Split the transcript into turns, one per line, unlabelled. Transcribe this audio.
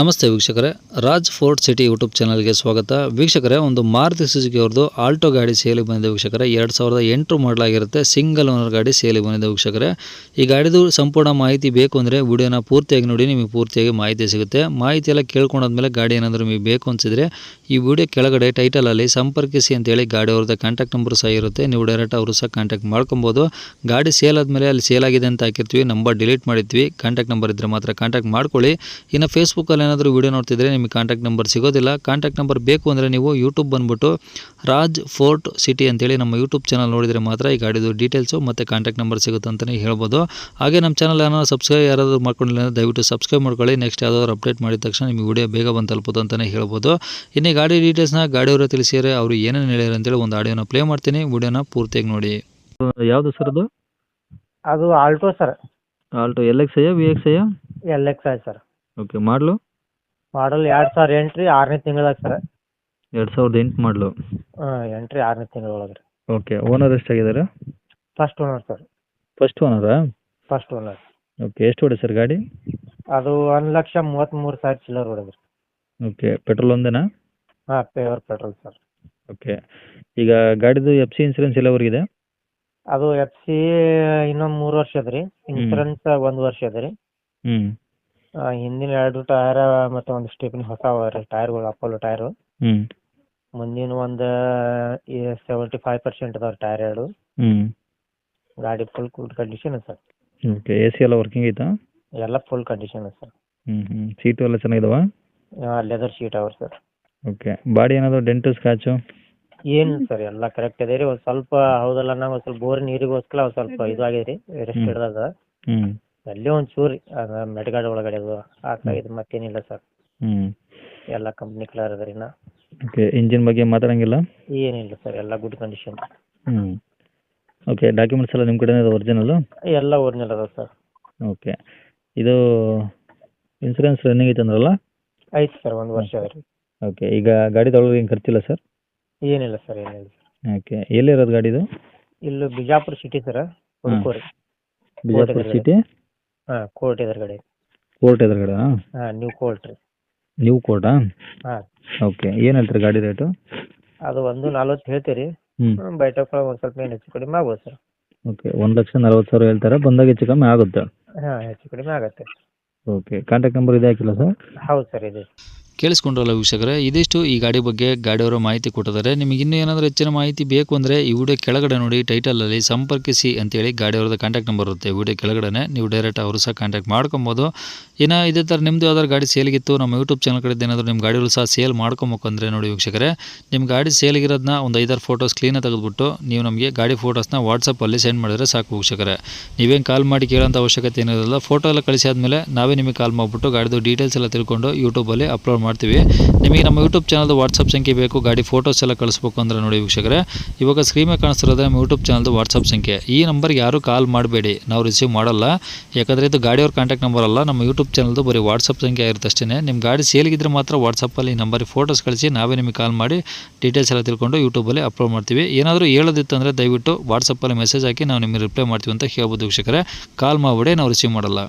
ನಮಸ್ತೆ ವೀಕ್ಷಕರೇ, Raj fort city YouTube ಚಾನಲ್ಗೆ ಸ್ವಾಗತ. ವೀಕ್ಷಕರೇ, ಒಂದು ಮಾರುತಿ ಸುಜುಕಿ ಅವ್ರದ್ದು ಆಲ್ಟೋ ಗಾಡಿ ಸೇಲಿಗೆ ಬಂದಿದೆ ವೀಕ್ಷಕರೇ. ಎರಡು ಸಾವಿರದ ಎಂಟು ಮಾಡಲಾಗಿರುತ್ತೆ, ಸಿಂಗಲ್ ಓನರ್ ಗಾಡಿ ಸೇಲಿಗೆ ಬಂದಿದೆ ವೀಕ್ಷಕರೇ. ಈ ಗಾಡಿದು ಸಂಪೂರ್ಣ ಮಾಹಿತಿ ಬೇಕು ಅಂದರೆ ವಿಡಿಯೋನ ಪೂರ್ತಿಯಾಗಿ ನೋಡಿ, ನಿಮಗೆ ಪೂರ್ತಿಯಾಗಿ ಮಾಹಿತಿ ಸಿಗುತ್ತೆ. ಮಾಹಿತಿ ಎಲ್ಲ ಕೇಳ್ಕೊಂಡಾದ್ಮೇಲೆ ಗಾಡಿ ಏನಾದರೂ ನಿಮಗೆ ಬೇಕು ಅನಿಸಿದ್ರೆ ಈ ವಿಡಿಯೋ ಕೆಳಗಡೆ ಟೈಟಲಲ್ಲಿ ಸಂಪರ್ಕಿಸಿ ಅಂತೇಳಿ ಗಾಡಿ ಅವ್ರದ್ದು ಕಾಂಟ್ಯಾಕ್ಟ್ ನಂಬರ್ ಸಹ ಇರುತ್ತೆ. ನೀವು ಡೈರೆಕ್ಟ್ ಅವರು ಸಹ ಕಾಂಟ್ಯಾಕ್ಟ್ ಮಾಡ್ಕೊಬೋದು. ಗಾಡಿ ಸೇಲ್ ಆದಮೇಲೆ ಅಲ್ಲಿ ಸೇಲ್ ಆಗಿದೆ ಅಂತ ಹಾಕಿರ್ತೀವಿ, ನಂಬರ್ ಡಿಲೀಟ್ ಮಾಡಿರ್ತೀವಿ. ಕಾಂಟ್ಯಾಕ್ಟ್ ನಂಬರ್ ಇದ್ದರೆ ಮಾತ್ರ ಕಾಂಟ್ಯಾಕ್ಟ್ ಮಾಡ್ಕೊಳ್ಳಿ. ಇನ್ನು ಫೇಸ್ಬುಕ್ಕಲ್ಲಿ ಏನಾದರೂ ವಿಡಿಯೋ ನೋಡ್ತಿದ್ರೆ ನಿಮಗೆ ಕಾಂಟ್ಯಾಕ್ಟ್ ನಂಬರ್ ಸಿಗೋದಿಲ್ಲ. ಕಾಂಟ್ಯಾಕ್ಟ್ ನಂಬರ್ ಬೇಕು ಅಂದರೆ ನೀವು ಯೂಟ್ಯೂಬ್ ಬಂದುಬಿಟ್ಟು ರಾಜ್ ಫೋರ್ಟ್ ಸಿಟಿ ಅಂತೇಳಿ ನಮ್ಮ ಯೂಟ್ಯೂಬ್ ಚಾನಲ್ ನೋಡಿದರೆ ಮಾತ್ರ ಈ ಗಾಡಿದು ಡೀಟೇಲ್ಸು ಮತ್ತು ಕಾಂಟ್ಯಾಕ್ಟ್ ನಂಬರ್ ಸಿಗುತ್ತೆ ಅಂತಲೇ ಹೇಳ್ಬೋದು. ಹಾಗೆ ನಮ್ಮ ಚಾನಲ್ ಏನಾದರೂ ಸಬ್ಸ್ಕ್ರೈಬ್ ಯಾರಾದರೂ ಮಾಡ್ಕೊಂಡಿಲ್ಲ ಅಂದರೆ ದಯವಿಟ್ಟು ಸಬ್ಸ್ಕ್ರೈಬ್ ಮಾಡ್ಕೊಳ್ಳಿ. ನೆಕ್ಸ್ಟ್ ಯಾವುದಾದ್ರು ಅಪ್ಡೇಟ್ ಮಾಡಿದ ತಕ್ಷಣ ನಿಮಗೆ ವಿಡಿಯೋ ಬೇಗ ಬಂದು ತಲುಪೋದು ಅಂತಲೇ ಹೇಳ್ಬೋದು. ಇನ್ನೇ ಈ ಗಾಡಿ ಡೀಟೇಲ್ಸ್ನ ಗಾಡಿಯವರು ತಿಳಿಸಿದರೆ ಅವರು ಏನೇನು ಹೇಳಿದ್ರು ಅಂತೇಳಿ ಒಂದು ಆಡಿಯೋನ ಪ್ಲೇ ಮಾಡ್ತೀನಿ. ವಿಡಿಯೋನ ಪೂರ್ತಿಯಾಗಿ ನೋಡಿ. ಯಾವುದು ಸರ್ ಅದು?
ಅದು Alto sir
Alto L X I V X I
L X I sir
okay ಮಾಡಲು
ಮಾಡಲ್ ಎರಡ್ ಸಾವಿರ ಎಂಟ್ರಿ ಆರನೇ ತಿಂಗಳದಾಗ ಸರ್.
ಎರಡು ಸಾವಿರದ ಎಂಟು ಮಾಡಲು.
ಎಂಟ್ರಿ ಆರನೇ ತಿಂಗಳ ಒಳಗ್ರಿ
okay owner ಎಷ್ಟಾಗಿದ್ದಾರೆ?
First owner sir.
First owner
first owner
okay ಎಷ್ಟು ಹೊಡೆ ಸರ್ ಗಾಡಿ?
ಅದು ಒಂದ್ ಲಕ್ಷ ಮೂವತ್ತ್ಮೂರು ಸಾವಿರ ಚಿಲ್ಲರ್ ಹೊಡೆದ್ರಿ.
Okay petrol ಒಂದೇನಾ?
ಹಾಂ ಪ್ಯೂರ್ ಪೆಟ್ರೋಲ್ ಸರ್.
ಓಕೆ ಈಗ ಗಾಡಿದು ಎಫ್ ಸಿ ಇನ್ಸೂರೆನ್ಸ್ ಎಲ್ಲವರೆಗಿದೆ
ಅದು ಎಫ್ ಸಿ ಇನ್ನೊಂದು ಮೂರು ವರ್ಷ ಅದ ರೀ. ಇನ್ಸೂರೆನ್ಸ್ ಒಂದು ವರ್ಷ ಅದ ರೀ.
ಹ್ಞೂ
ಹಿಂದಿನ ಎರಡು ಟೈರ್ ಮತ್ತೆ ಒಂದು ಸ್ಟೆಪ್ನಿ ಹೊಸ ಅವ ರೀ ಟೈರ್ಗಳು ಅಪೋಲೋ ಟೈರ್.
ಹ್ಮ್.
ಮುಂದಿನ ಒಂದು ಸೆವೆಂಟಿ ಫೈವ್ ಪರ್ಸೆಂಟ್ ಅದಾವೆ ಟೈರ್ ಎರಡು.
ಹ್ಮ್.
ಗಾಡಿ full good condition sir.
Okay A C ಎಲ್ಲ ವರ್ಕಿಂಗ್ ಐತಾ?
ಎಲ್ಲ ಫುಲ್ ಕಂಡೀಷನ್ ಸರ್.
ಹ್ಮ್ ಹ್ಮ್. ಸೀಟು ಎಲ್ಲ ಚೆನ್ನಾಗಿದಾವ?
ಲೆದರ್ ಶೀಟ್ ಅವ ಸರ್.
ಓಕೆ ಬಾಡಿ ಏನಾದ್ರು ಡೆಂಟು ಸ್ಕ್ರಾಚು
ಏನು ಸರ್ ಎಲ್ಲ ಕರೆಕ್ಟ್ ಇದೆ ರೀ. ಒಂದು ಸ್ವಲ್ಪ ಹೌದಲ್ಲ ನಾವು ಒಂದು ಸ್ವಲ್ಪ ಬೋರ್ ನೀರಿಗೋಸ್ಕರ ಒಂದು ಸ್ವಲ್ಪ ಇದು ಆಗಿದೆ ರೀ ರೆಸ್ಟ್
ಹ್ಮ್.
ಹಿಡ್ದದ.
ಹ್ಞೂ
ಅಲ್ಲೇ ಒಂದು ಚೂರು ಮೆಟ್ಗಾಡ್ ಒಳಗಡೆ ಅದು ಇದು ಮತ್ತೇನಿಲ್ಲ ಸರ್.
ಹ್ಞೂ
ಎಲ್ಲ ಕಂಪ್ನಿ ಕ್ಲಿಯರ್ ಅದ ರೀ ನಾ
ಓಕೆ ಇಂಜಿನ್ ಬಗ್ಗೆ ಮಾತಾಡಂಗಿಲ್ಲ?
ಏನಿಲ್ಲ ಸರ್ ಎಲ್ಲ good condition
hmm. Okay documents ಎಲ್ಲ ನಿಮ್ಮ ಕಡೆನೇ ಒರಿಜಿನಲ್ಲು
ಎಲ್ಲ ಒರಿಜಿನಲ್ ಅದ ಸರ್.
ಓಕೆ ಇದು ಇನ್ಸೂರೆನ್ಸ್ ರನ್ನಿಂಗ್ ಐತೆ ಅಂದ್ರಲ್ಲ?
ಐತೆ ಸರ್ ಒಂದು ವರ್ಷ ಅದ ರೀ
ಓಕೆ ಈಗ ಗಾಡಿ ತೊಗೊಳೋದು ಏನು ಖರ್ಚಿಲ್ಲ ಸರ್?
ಏನಿಲ್ಲ ಸರ್ ಏನಿಲ್ಲ ಎಲ್ಲಿ
ಓಕೆ ಎಲ್ಲಿರೋದು ಗಾಡಿದು
ಇಲ್ಲಿ ಬಿಜಾಪುರ ಸಿಟಿ ಸರ್ ಹುಡುಕೋರಿ
ಬಿಜಾಪುರ. ಸಿಟಿ
ಹಾಂ ಕೋರ್ಟ್ ಎದುರುಗಡೆ.
ಕೋರ್ಟ್ ಎದುರುಗಡೆ
ಹಾಂ ನ್ಯೂ ಕೋರ್ಟ್ ರೀ.
ನ್ಯೂ ಕೋರ್ಟಾ?
ಹಾಂ.
ಓಕೆ ಏನು ಹೇಳ್ತೀರಿ ಗಾಡಿ ರೇಟು?
ಅದು ಒಂದು ನಲ್ವತ್ತು ಹೇಳ್ತೀರಿ.
ಹ್ಞೂ
ಒಂದ್ ಒಂದು ಸ್ವಲ್ಪ ಏನು ಹೆಚ್ಚು ಕಡಿಮೆ ಆಗ್ಬೋದು ಸರ್.
ಓಕೆ ಒಂದ್ ಲಕ್ಷ ನಲ್ವತ್ತು ಸಾವಿರ ಹೇಳ್ತಾರೆ? ಬಂದಾಗ ಹೆಚ್ಚು ಕಮ್ಮಿ ಆಗುತ್ತೆ.
ಹಾಂ ಹೆಚ್ಚು ಕಡಿಮೆ ಆಗತ್ತೆ.
ಓಕೆ ಕಾಂಟ್ಯಾಕ್ಟ್ ನಂಬರ್ ಇದೆ ಹಾಕಿಲ್ಲ ಸರ್?
ಹೌದು ಸರ್ ಇದೆ.
ಕೇಳಿಸ್ಕೊಂಡ್ರಲ್ಲ ವೀಕ್ಷಕರೇ, ಇದಿಷ್ಟು ಈ ಗಾಡಿ ಬಗ್ಗೆ ಗಾಡಿಯವರು ಮಾಹಿತಿ ಕೊಟ್ಟಿದ್ದಾರೆ. ನಿಮಗೆ ಇನ್ನೂ ಏನಾದರೂ ಹೆಚ್ಚಿನ ಮಾಹಿತಿ ಬೇಕು ಅಂದರೆ ಈ ವಿಡಿಯೋ ಕೆಳಗಡೆ ನೋಡಿ ಟೈಟಲಲ್ಲಿ ಸಂಪರ್ಕಿಸಿ ಅಂತೇಳಿ ಗಾಡಿಯವ್ರದ್ದು ಕಾಂಟ್ಯಾಕ್ಟ್ ನಂಬರ್ ಇರುತ್ತೆ. ವಿಡಿಯೋ ಕೆಳಗಡೆ ನೀವು ಡೈರೆಕ್ಟ್ ಅವರು ಸಹ ಕಾಂಟ್ಯಾಕ್ಟ್ ಮಾಡ್ಕೊಬೋದು. ಇನ್ನು ಇದೇ ಥರ ನಿಮ್ಮದು ಯಾವ್ದಾದ್ರು ಗಾಡಿ ಸೇಲಿಗಿತ್ತು ನಮ್ಮ ಯೂಟ್ಯೂಬ್ ಚಾನಲ್ ಕಡೆ ಏನಾದರೂ ನಿಮ್ಮ ಗಾಡಿಗಳು ಸಹ ಸೇಲ್ ಮಾಡ್ಕೊಬೇಕಂದ್ರೆ ನೋಡಿ ವೀಕ್ಷಕರೇ, ನಿಮ್ಮ ಗಾಡಿ ಸೇಲಿಗಿರೋದನ್ನ ಒಂದು ಐದಾರು ಫೋಟೋಸ್ ಕ್ಲೀನಾಗಿ ತೆಗೆದುಬಿಟ್ಟು ನೀವು ನಮಗೆ ಗಾಡಿ ಫೋಟೋಸ್ನ ವಾಟ್ಸಪ್ಪಲ್ಲಿ ಸೆಂಡ್ ಮಾಡಿದರೆ ಸಾಕು ವೀಕ್ಷಕರೇ. ನೀವೇನು ಕಾಲ್ ಮಾಡಿ ಕೇಳೋಂಥ ಅವಶ್ಯಕತೆ ಏನಿರೋದಿಲ್ಲ ಫೋಟೋ ಎಲ್ಲ ಕಳಿಸಿ ಆದಮೇಲೆ ನಾವೇ ನಿಮಗೆ ಕಾಲ್ ಮಾಡಿಬಿಟ್ಟು ಗಾಡಿದು ಡೀಟೇಲ್ಸ್ ಎಲ್ಲ ತಿಳ್ಕೊಂಡು ಯೂಟ್ಯೂಬಲ್ಲಿ ಅಪ್ಲೋಡ್ ಮಾಡ್ತೀವಿ. ನಿಮಗೆ ನಮ್ಮ ಯೂಟ್ಯೂಬ್ ಚಾನಲ್ದು ವಾಟ್ಸಪ್ ಸಂಖ್ಯೆ ಬೇಕು. ಗಾಡಿ ಫೋಟೋಸ್ ಎಲ್ಲ ಕಳಿಸ್ಬೇಕು ಅಂದರೆ ನೋಡಿ ವೀಕ್ಷಕರೇ. ಇವಾಗ ಸ್ಕ್ರೀನ್ ಮೇಲೆ ನಮ್ಮ ಯೂಟ್ಯೂಬ್ ಚಾನಲ್ದು ವಾಟ್ಸಪ್ ಸಂಖ್ಯೆ. ಈ ನಂಬರ್ಗೆ ಯಾರೂ ಕಾಲ್ ಮಾಡಬೇಡಿ. ನಾವು ರಿಸೀವ್ ಮಾಡಲ್ಲ. ಯಾಕಂದರೆ ಇದು ಗಾಡಿಯವ್ರ ಕಾಂಟ್ಯಾಕ್ಟ್ ನಂಬರ್ ಅಲ್ಲ. ನಮ್ಮ ಯೂಟ್ಯೂಬ್ ಚಾನಲ್ದು ಬರೀ ವಾಟ್ಸಪ್ ಸಂಖ್ಯೆ ಆಗಿರುತ್ತಷ್ಟೇ ನಿಮ್ಮ ಗಾಡಿ ಸೇಲ್ಗಿದ್ರೆ ಮಾತ್ರ ವಾಟ್ಸಪ್ಪಲ್ಲಿ ಈ ನಂಬರಿಗೆ ಫೋಟೋಸ್ ಕಳಿಸಿ ನಾವೇ ನಿಮಗೆ ಕಾಲ್ ಮಾಡಿ ಡೀಟೇಲ್ಸ್ ಎಲ್ಲ ತಿಳ್ಕೊಂಡು ಯೂಟ್ಯೂಬಲ್ಲಿ ಅಪ್ಲೋಡ್ ಮಾಡ್ತೀವಿ. ಏನಾದರೂ ಹೇಳೋದಿತ್ತು ಅಂದರೆ ದಯವಿಟ್ಟು ವಾಟ್ಸಪ್ಪಲ್ಲಿ ಮೆಸೇಜ್ ಹಾಕಿ ನಾವು ನಿಮಗೆ ರಿಪ್ಲೈ ಮಾಡ್ತೀವಿ ಅಂತ ಹೇಳ್ಬೋದು ವೀಕ್ಷಕರೇ. ಕಾಲ್ ಮಾಡಿಬಿಡಿ, ನಾವು ರಿಸೀವ್ ಮಾಡಲ್ಲ.